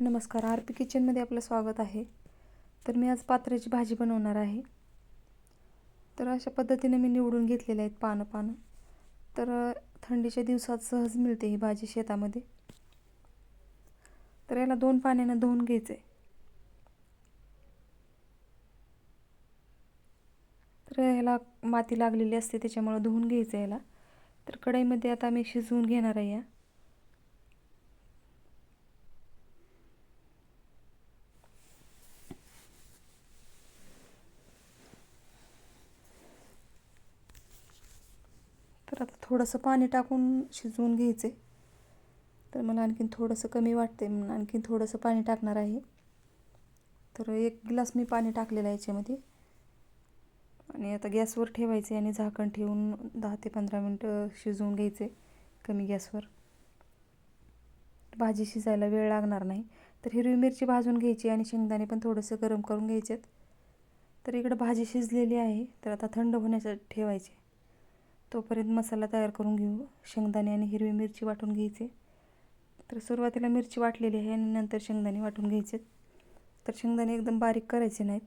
नमस्कार R P किचनमध्ये आपलं स्वागत आहे. तर मी आज पात्र्याची भाजी बनवणार आहे. तर अशा पद्धतीने मी निवडून घेतलेले आहेत पानं पानं. तर थंडीच्या दिवसात सहज मिळते ही भाजी शेतामध्ये. तर याला दोन पाण्यानं धुवून घ्यायचं आहे तर ह्याला माती लागलेली असते त्याच्यामुळं धुवून घ्यायचं आहे याला. तर कढईमध्ये आता मी शिजवून घेणार आहे या. तर आता थोडंसं पाणी टाकून शिजवून घ्यायचं. आहे तर मला आणखीन थोडंसं कमी वाटते म्हणून आणखीन थोडंसं पाणी टाकणार आहे. तर एक ग्लास मी पाणी टाकलेलं आहे याच्यामध्ये. आणि आता गॅसवर ठेवायचे आणि झाकण ठेवून दहा ते पंधरा मिनटं शिजवून घ्यायचे कमी गॅसवर. भाजी शिजायला वेळ लागणार नाही. तर हिरवी मिरची भाजून घ्यायची आणि शेंगदाणे पण थोडंसं गरम करून घ्यायचेत. तर इकडं भाजी शिजलेली आहे. तर आता थंड होण्यासाठी ठेवायची. तोपर्यंत मसाला तयार करून घेऊ. शेंगदाणे आणि हिरवी मिरची वाटून घ्यायचे. तर सुरुवातीला मिरची वाटलेली आहे आणि नंतर शेंगदाणे वाटून घ्यायचे. तर शेंगदाणे एकदम बारीक करायचे नाहीत.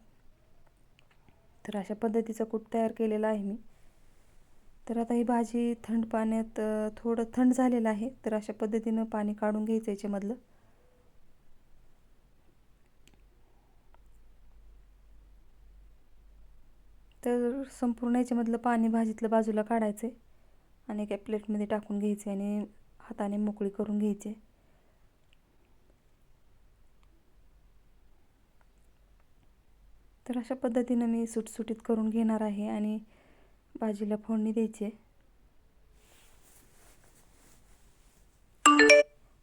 तर अशा पद्धतीचा कूट तयार केलेला आहे मी. तर आता ही भाजी थंड पाण्यात थोडं थंड झालेलं आहे. तर अशा पद्धतीनं पाणी काढून घ्यायचं याच्यामधलं. तर संपूर्ण याच्यामधलं पाणी भाजीतलं बाजूला काढायचं आहे आणि एका प्लेटमध्ये टाकून घ्यायचे आणि हाताने मोकळी करून घ्यायचे तर अशा पद्धतीनं मी सुटसुटीत करून घेणार आहे आणि भाजीला फोडणी द्यायची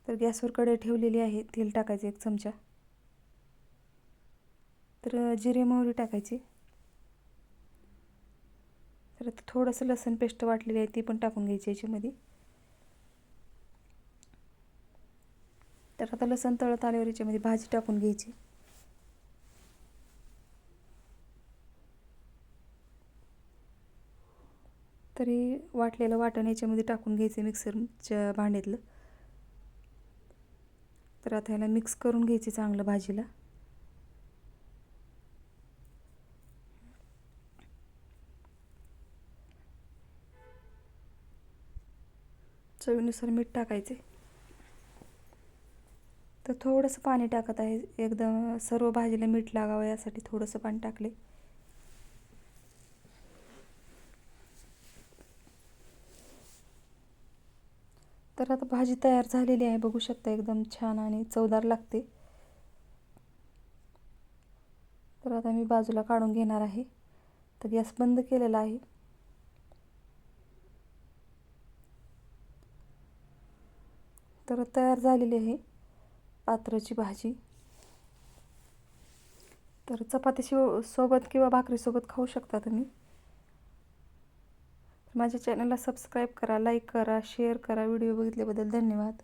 तर गॅसवर कढई ठेवलेली आहे तेल टाकायचं एक चमचा. तर जिरे मोहरी टाकायची. तर आता थोडंसं लसूण पेस्ट वाटलेली आहे ती पण टाकून घ्यायची याच्यामध्ये. तर आता लसूण तळत आल्यावर याच्यामध्ये भाजी टाकून घ्यायची. तरी वाटलेलं वाटण याच्यामध्ये टाकून घ्यायचं मिक्सरच्या भांड्यातलं. तर आता ह्याला मिक्स करून घ्यायची चांगलं भाजीला. चवीनुसार मीठ टाकायचे. तर थोडंसं पाणी टाकत आहे. एकदम सर्व भाजीला मीठ लागावं यासाठी थोडंसं पाणी टाकले. तर आता भाजी तयार झालेली आहे. बघू शकता एकदम छान आणि चवदार लागते. तर आता मी बाजूला काढून घेणार आहे. तर गॅस बंद केलेला आहे. तर तयार झालेली आहे पात्राची भाजी. तर चपाती शिव सोबत किंवा भाकरीसोबत खाऊ शकता तुम्ही. माझ्या चॅनलला सबस्क्राईब करा लाईक करा शेअर करा. व्हिडिओ बघितल्याबद्दल धन्यवाद.